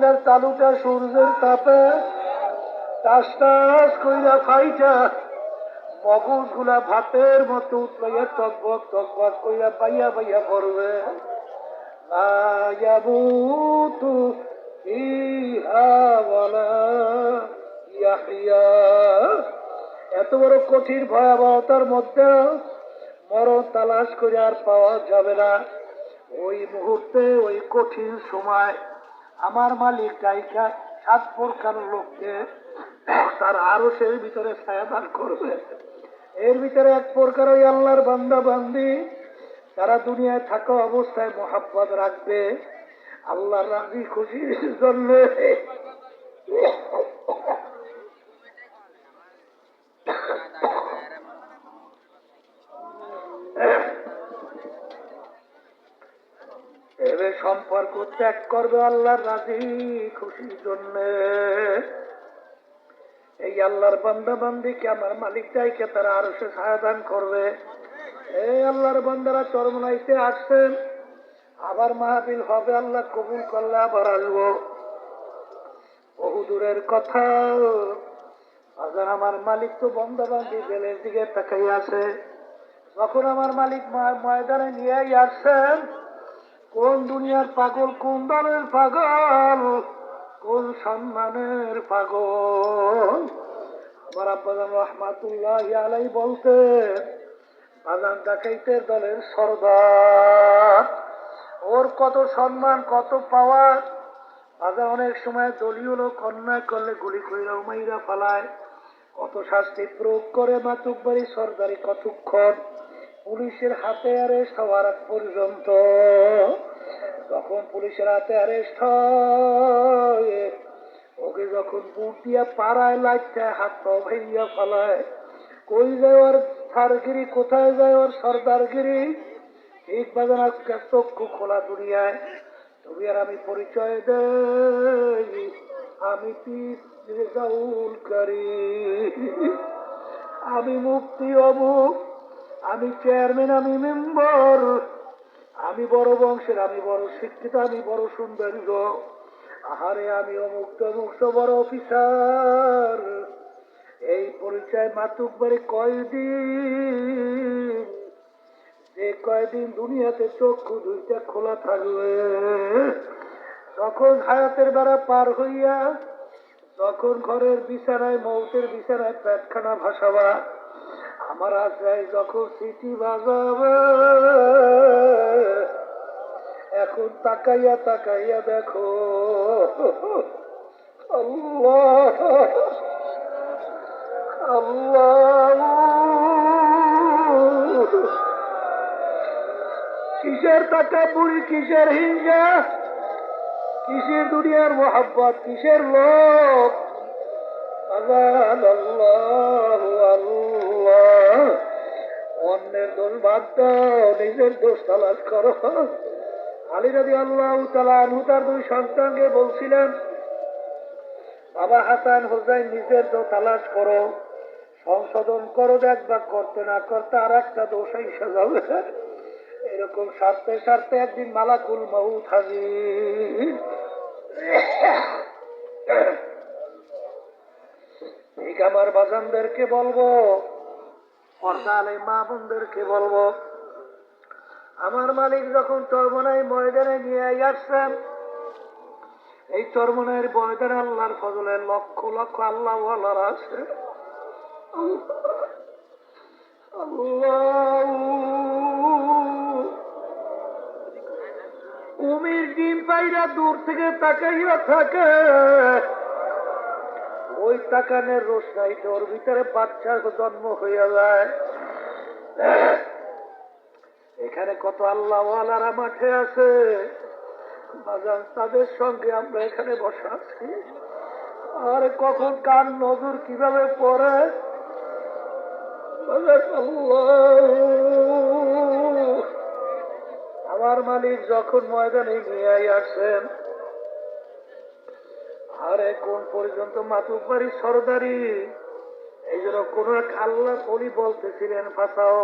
তালুটা সূর্যের তাপে টাস টাস কইরা ফাইটা। মগজগুলা ভাতের মতো উতলাইয়া টকবক টকবক কইরা বাইয়া বাইয়া পড়বে। লায়াবুতু এত বড় কঠিন ভয়াবহতার মধ্যে মরণ তালাশ করে আর পাওয়া যাবে না। ওই মুহূর্তে, ওই কঠিন সময় আমার মালিক গায়িকা সাত প্রকার লোককে তার আরও সেই ভিতরে ছায়াদান করবে। এর ভিতরে এক প্রকার ওই আল্লাহর বান্দা বান্দি তারা দুনিয়ায় থাকা অবস্থায় মোহাব্বত রাখবে। আল্লাহ রাজি খুশির জন্য সম্পর্ক ত্যাগ করবে আল্লাহর রাজি খুশির জন্য। এই আল্লাহর বান্দা বান্দিকে আমার মালিক চাইকে তারা আরও সে সাহায্য করবে। এই আল্লাহর বান্দারা চরমনাইতে আসছেন। আবার মাহফিল হবে, আল্লাহ কবুল করলে আবার আসব। বহু দূরের কথা। আবার আমার মালিক তো বন্ধা বান্ধি জেলের দিকে তাকাই আছে। তখন আমার মালিক ময়দানে নিয়েই আসছেন কোন দুনিয়ার পাগল, কোন দলের পাগল, কোন সম্মানের পাগল? আমার আব্বাজান রহমাতুল্লাহ আলাই বলতে বাজান ডাকাইতের দলের সর্দার। ওর কত সম্মান, কত পাওয়ার। বাজার অনেক সময় দলীয় লোক অন্যায় করলে গুলি কইরা উমাইরা ফালায়। কত শাস্তি প্রয়োগ করে মাতুকবাড়ি সরকারি কতক্ষণ? পুলিশের হাতে অ্যারেস্ট হওয়ার পর্যন্ত যখন পুলিশের হাতে অ্যারেস্ট ওকে যখন বুট দিয়া পাড়ায় লাগছে হাত পা ভেঙিয়া ফেলায়, কই যায় ওর সারগিরি কোথায় যায় ওর সর্দারগিরি? ঠিক বাজান চক্ষু খোলা দুনিয়ায়। তুমি আর আমি পরিচয় দেই, আমি করি আমি মুক্তি অমুক আমি চেয়ারম্যান আমি মেম্বার আমি বড় বংশের, আমি বড় শিক্ষিত, আমি বড় সৌন্দর্য আহারে, আমি অমুক তমুক বড় অফিসার এই পরিচয় মাতুক বাড়ি কয়দিন? যে কয়দিন দুনিয়াতে চক্ষু দুইটা খোলা থাকবে। তখন হায়াতের বেড়া পার হইয়া তখন ঘরের বিছানায়, মৌতের বিছানায় পেটখানা ভাসাবা আমার আশায় যখন সিটি বাজাবে, এখন তাকাইয়া তাকাইয়া দেখো কিসের টাকা বুড়ি কিসের হিংসা? কিসের দুনিয়ার মোহাব্বত, কিসের লোক আল্লাহ আল্লাহ। অন্যের দোষ বাদ দাও, নিজের দোষ তালাশ করো। আলী রাজি আল্লাহ তালা তার দুই সন্তানকে বলছিলেন, বাবা হাসান হোসাইন, নিজের দোষ তালাশ করো, সংশোধন করো দেখবা করতে না করতে আর একটা দোষ এসে যাবে। এরকম সারতে সারতে একদিন মালাকুল মহুত হাজির। ঠিক আমার বাজানদেরকে বলব পর্দালে মা বোনদেরকে বলব, আমার মালিক যখন চরমনাই ময়দানে নিয়ে আসছেন, এই চরমনাইয়ের ময়দানে আল্লাহর ফজলে লক্ষ লক্ষ আল্লাহ আছে। কুমির ডিম পাইরা দূর থেকে তাকাইয়া থাকে। ওই তাকানের রোশনাইতে ওর ভিতরে বাচ্চার জন্ম হইয়া যায়। এখানে কত আল্লাহওয়ালারা মাঠে আছে। তাদের সঙ্গে আমরা এখানে বসে আছি। আর কখন কান নজর কীভাবে আল্লাহ। আমার মালিক যখন ময়দানে নিয়ে আসেন আরে, কোন পর্যন্ত মাতুক বাড়ি সরদারি? এই জন্য কোন এক আল্লাহ কলি বলতেছিলেন, ফাঁসাও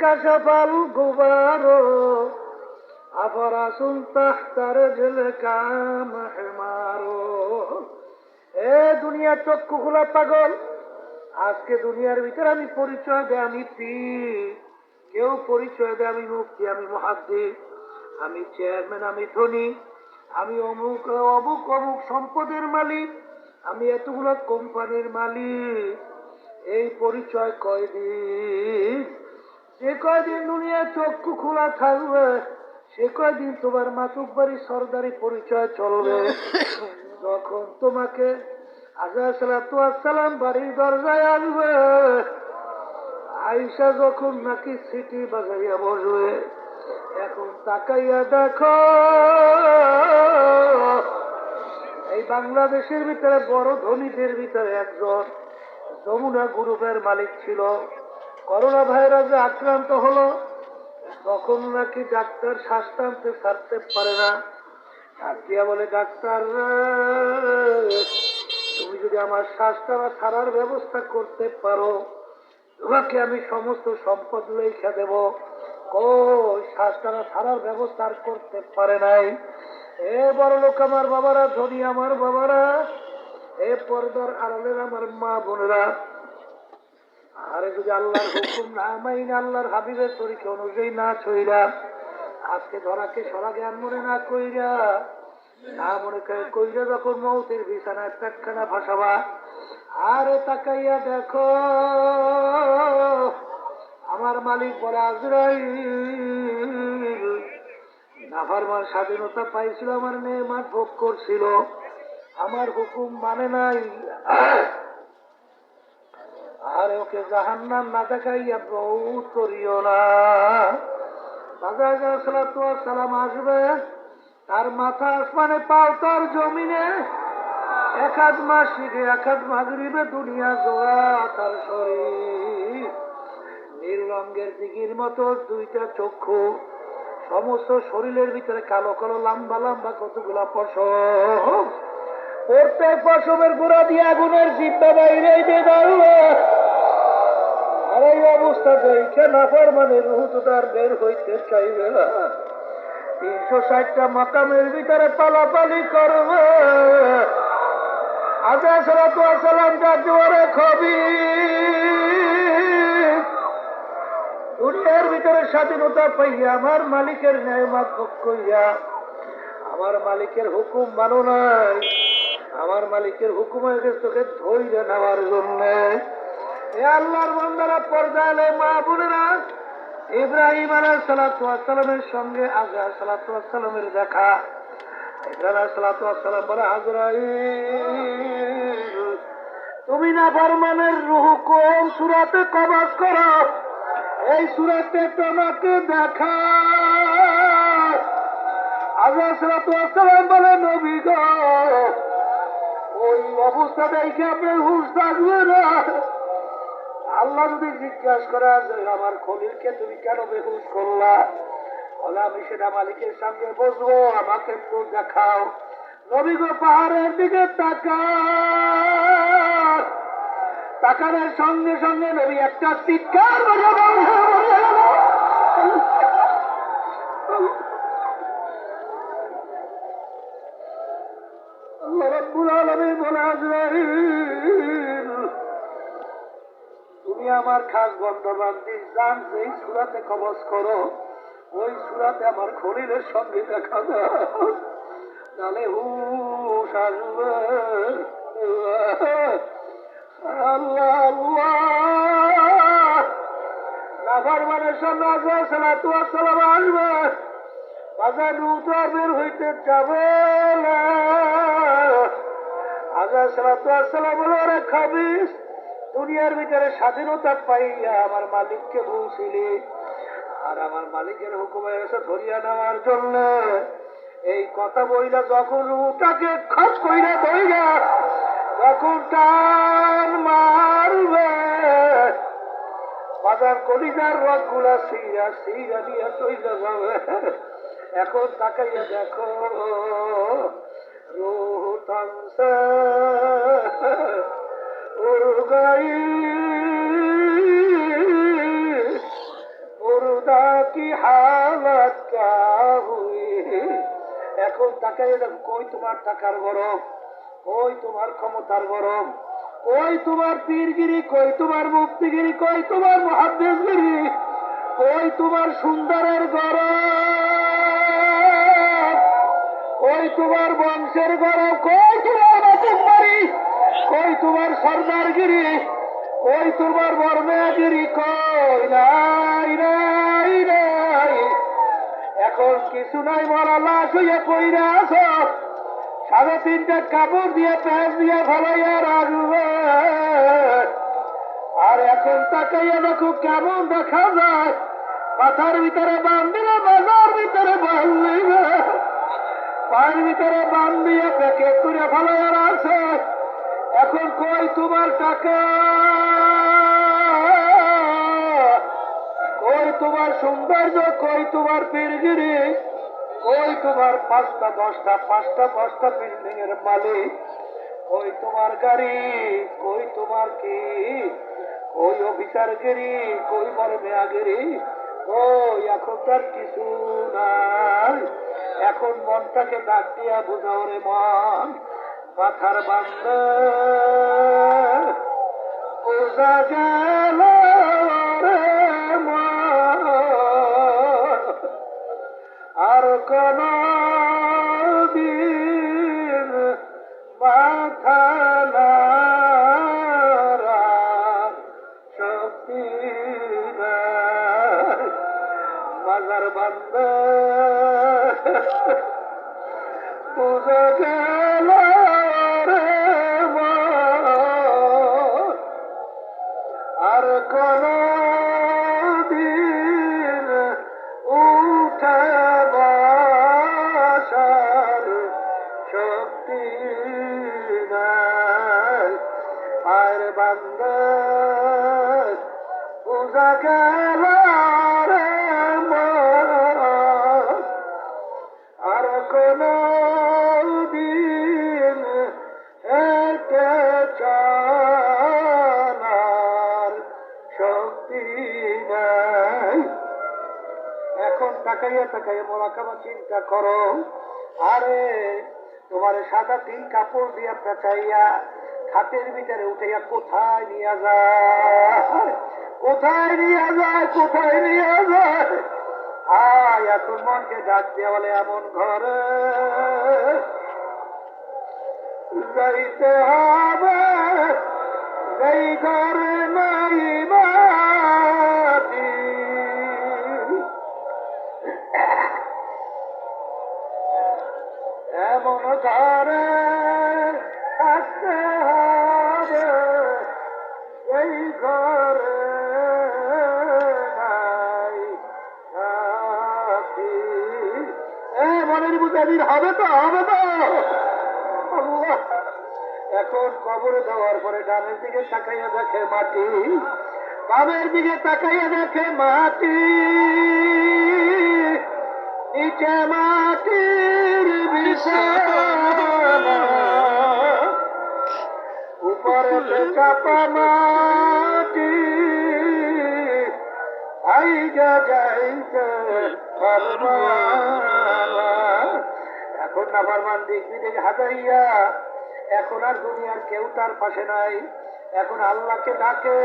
কাশাফাল গুবার, আফরাসুন তাহতার কাম এ দুনিয়ার পাগল, আজকে দুনিয়ার ভিতরে আমি পরিচয় দেয় আমি পীর কেউ পরিচয় দেয় আমি মুক্তি আমি মহাদ্দিক আমি চেয়ারম্যান, আমি ধনী আমি অমুক অমুক অমুক সম্পদের মালিক। আমি এতগুলো কোম্পানির মালিক। এই পরিচয় কয়দিন? যে কয়দিন দুনিয়া চক্ষু খোলা থাকবে, সে কয়দিন তোমার মাতুক বাড়ি সর্দারি পরিচয় চলবে। যখন তোমাকে আজা সালাম বাড়ির দরজায় আসবে আইসা যখন নাকি সিটি বাজাইয়া বসবে এখন তাকাইয়া দেখো। এই বাংলাদেশের ভিতরে বড় ধনীদের ভিতরে একজন যমুনা গ্রুপের মালিক ছিল। করোনা ভাইরাসে আক্রান্ত হলো। তখন নাকি ডাক্তার শ্বাস টানতে ছাড়তে পারে না। বলে, ডাক্তার, তুমি যদি আমার শ্বাস টানা ছাড়ার ব্যবস্থা করতে পারো, তোমাকে আমি সমস্ত সম্পদ লেখা দেব। কই ব্যবস্থা করতে পারে নাই। এ বড় লোক আমার বাবারা, ধনী আমার বাবারা, এ পর্দার আড়ালের আমার মা বোনেরা। আরে যদি আল্লাহর হুকুম না আল্লাহর হাবিবের তরিকে অনুযায়ী না ছইরা আজকে ধরাকে সরা জ্ঞান মনে না কইরা, না মনে কইরা যখন মৌতের বিছানায় পেটখানা ভাসাবা, আরে তাকাইয়া দেখো আমার মালিক বলে নাফারমান স্বাধীনতা পাইছিল, আমার নেমাত ভোগ করছিল। আমার হুকুম মানে নাই। আর ওকে জাহান্নাম না দেখাইয়া বহুত করিও না। সালাম আসবে। তার মাথা আসমানে, পাও তার জমিনে। এক হাত মাস শিখে, এক হাত মাগরিবে দুনিয়া জোড়া তার শরীর। নীল রঙের দিঘির মতো দুইটা চক্ষু, সমস্ত শরীরের ভিতরে কালো কালো, লম্বা লাম্বা কতগুলা পশম প্রত্যেক পশমের গোড়া দিয়ে আগুনের জিব্বা বাইরে দিয়ে দাঁড়ুয়ে আর এই অবস্থা দেখে নাফার মানে রুহু তো বের হইতে চাইবে না। তিনশো ষাটটা মাকামের ভিতরে পালাপালি করবে। আজা সালাতু সালাম যার জোয়ারে খবি দুনিয়ার ভিতরে স্বাধীনতা পাইয়া আমার মালিকের ন্যায় মাধ্যম কইয়া, আমার মালিকের হুকুম মানো নাই। আমার মালিকের হুকুম গেছে তোকে ধৈর্য নেওয়ার জন্য। এ আল্লাহর মা ইব্রাহিম সঙ্গে দেখা। তুমি না ফরমানের রুহ কোন সুরাতে কবাস করো? এই সুরাতে তোমাকে দেখা। আজা সালাতাম বলে নবী গো। ওই অবস্থা দেখে আপনার হুশ থাকবে না। আল্লাহ যদি জিজ্ঞাসা করা যে আমার খলিলকে তুমি কেন বেহুশ করলা? বলে, আমি সেটা মালিকের সামনে বসবো, আমাকে একটু দেখাও। নবী গো পাহাড়ের দিকে তাকা তাকানোর সঙ্গে সঙ্গে নবী একটা চিৎকার তুমি আমার খাস বন্ধবান্ধী জান, যেই সুরাতে কবচ করো, ওই সুরাতে আমার খলিলের সঙ্গে দেখা তাহলে হুশ আসবে। হইতে আজা বলে দুনিয়ার ভিতরে স্বাধীনতা পাইয়া আমার মালিককে ভুলছিলি আর আমার মালিকের হুকুমে এসে ধরিয়া নেওয়ার জন্য এই কথা বইলা যখন রুটাকে খপ কইরা বইলা তার কলিজার রথগুলা সিরা সিরা দিয়া চইলা যাবে। এখন তাকাইয়া দেখো রোহতাংসা উর্গাই উর্দা কি হালত কা হুই? এখন তাকাইয়া দেখো, কই তোমার টাকার গরম? কই তোমার ক্ষমতার গরম? কই তোমার পীরগিরি, কই তোমার মুক্তিগিরি, কই তোমার মহাদেশগিরি, কই তোমার সুন্দরের গরম কই তোমার বংশের গরম কই তোমার বাড়ি কই তোমার সর্দারগিরি, কই তোমার বর্মেয়াগিরি কই নাই নাই নাই। এখন কিছু নাই, মরা লাশ হইয়া কইরা আছো। সাড়ে তিনটা কাপড় দিয়ে প্যাঁচ দিয়ে ভালাইয়া রাখবে। আর এখন তাকাইয়া দেখো কেমন দেখা যায়। মাথার ভিতরে বান্ধিলে বাজার ভিতরে বাঁধলিবে পায়ের ভিতরে বান্ধিয়ে প্যাকেট করে ভালাইয়া রাখছে। এখন কই তোমার টাকা? কই তোমার সৌন্দর্য? কই তোমার পীরগিরি? কই তোমার পাঁচটা, দশটা পাঁচটা দশটা বিল্ডিং এর মালিক। ওই তোমার গাড়ি, কই তোমার কি? কই অফিসারগিরি কই বড় মেয়া গেরি? কই, এখন তার কিছু নাই। এখন মনটাকে ডাক দিয়া বুঝাও রে মন। মাথার বান্ধে বোঝা গেল আর কোন দিন মাথা শক্তি। মাজার বান্ধ বুঝে গেল এখন তাকাইয়া তাকাইয়া মোলাকামা চিন্তা করো। আরে, তোমার সাদা তিন কাপড় দিয়া পেঁচাইয়া খাতের ভিতরে উঠাইয়া কোথায় নিয়ে যায়? কোথায় নিয়ে যায়? কোথায় নিয়ে যায়? আয় এখন মনকে ডাক দেওয়া বলে, এমন ঘরে যাইতে হবে। সেই ঘরে নাই এমন ঘরে বুঝাবির হবে তো হবে তো এখন কবরে দেওয়ার পরে ডানের দিকে তাকাইয়া দেখে মাটি, বামের দিকে তাকাইয়া দেখে মাটি নিচে মাটির উপরে চাপা মাটি আইগা না। এখন না পারমান দিক বিদিক হাজাইয়া এখন আর দুনিয়ার কেউ তার পাশে নাই। এখন আল্লাহকে ডাকে,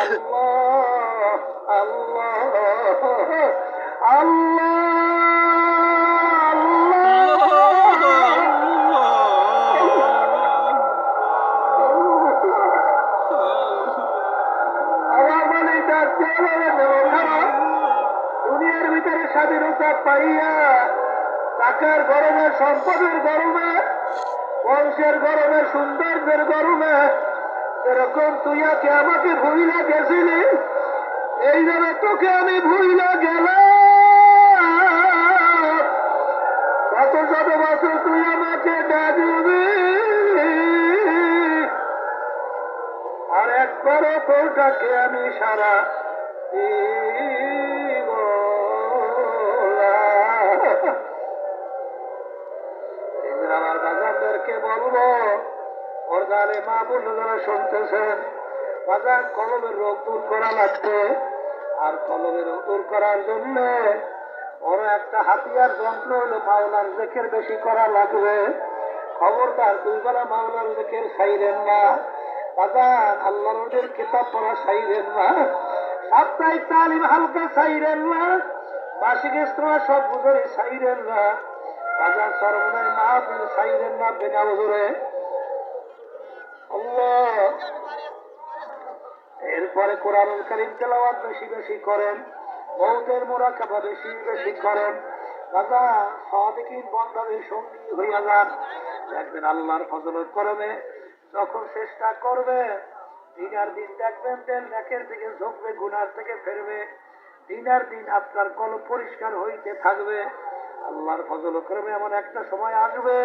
আল্লাহ আল্লাহ আমার টাকার গরমে, সম্পদের গরমে, বংশের গরমে, সৌন্দর্যের গরমে, এরকম তুই আগে আমাকে ভুইলা গেছিলি? এই জন্য তোকে আমি ভুইলা গেলাম। শত শত বছর তুই আমাকে ডাকবি? আর একবারও তোরটাকে আমি সারা গালে মা বলল, যারা শুনতেছেন, বাজার কলমের রোগ দূর করা লাগবে। আর কলমের রোগ দূর করার জন্য ওর একটা হাতিয়ার যন্ত্র হলো মাওলার জেকের বেশি করা লাগবে। খবরদার দুই বেলা মাওলার জেকের সাইরেন না বাজান রোডের কিতাব পড়া সাইরেন না সাপ্তাহিক তালিম হালকা সাইরেন না মাসিক ইস্তমা সব বুঝরে সাইরেন না বাজার সর্বনাই মাহফিল সাইরেন না বেনা বুঝরে এরপরে কোরআনুল কারীম তেলাওয়াত বেশি বেশি করেন মৌতের মোরাকাবা বেশি বেশি করেন। দাদা সাদিকিন বন্ধাদের সঙ্গী হইয়া যান। দেখবেন আল্লাহর ফজলত করবে, যখন চেষ্টা করবে দিন আর দিন দেখবেন তেল নেকের দিকে ঝুঁকবে, গুনার থেকে ফেরবে। দিন আর দিন আপনার কল পরিষ্কার হইতে থাকবে। আল্লাহর ফজল করবে এমন একটা সময় আসবে,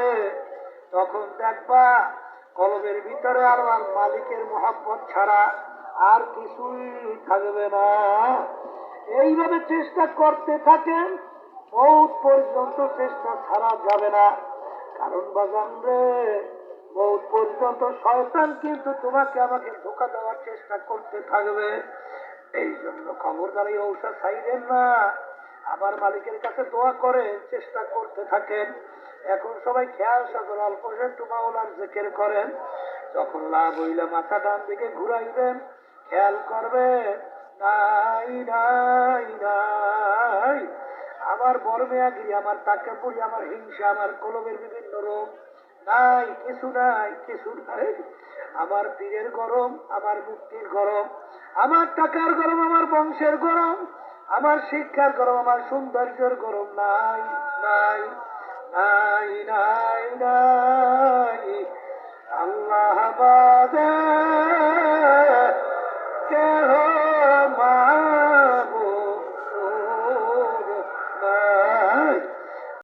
তখন দেখবা কলমের ভিতরে আমার মালিকের মোহাব্বত ছাড়া আর কিছুই থাকবে না। এইভাবে চেষ্টা করতে থাকেন বহুত পর্যন্ত চেষ্টা ছাড়া যাবে না। কারণ বাজান রে বহুত পর্যন্ত শয়তান কিন্তু তোমাকে আমাকে ধোকা দেওয়ার চেষ্টা করতে থাকবে। এই জন্য খবরদারি ঔষধ চাইবেন না। আমার মালিকের কাছে দোয়া করেন, চেষ্টা করতে থাকেন। এখন সবাই খেয়াল সাগর, অল্প একটু মাওলার জেকের করেন। যখন লাভ হইলে মাথা ডান দিকে ঘুরাইবেন, খেয়াল করবেন, নাই নাই নাই, আমার আমার তাকেপুরি আমার হিংসা, আমার কলমের বিভিন্ন রোগ। নাই, কিছু নাই কিছু নাই, আমার পীরের গরম, আমার মুক্তির গরম, আমার টাকার গরম, আমার বংশের গরম আমার শিক্ষার গরম, আমার সৌন্দর্যের গরম নাই নাই নাই নাই নাই। আল্লাহ বাদে কেহ মা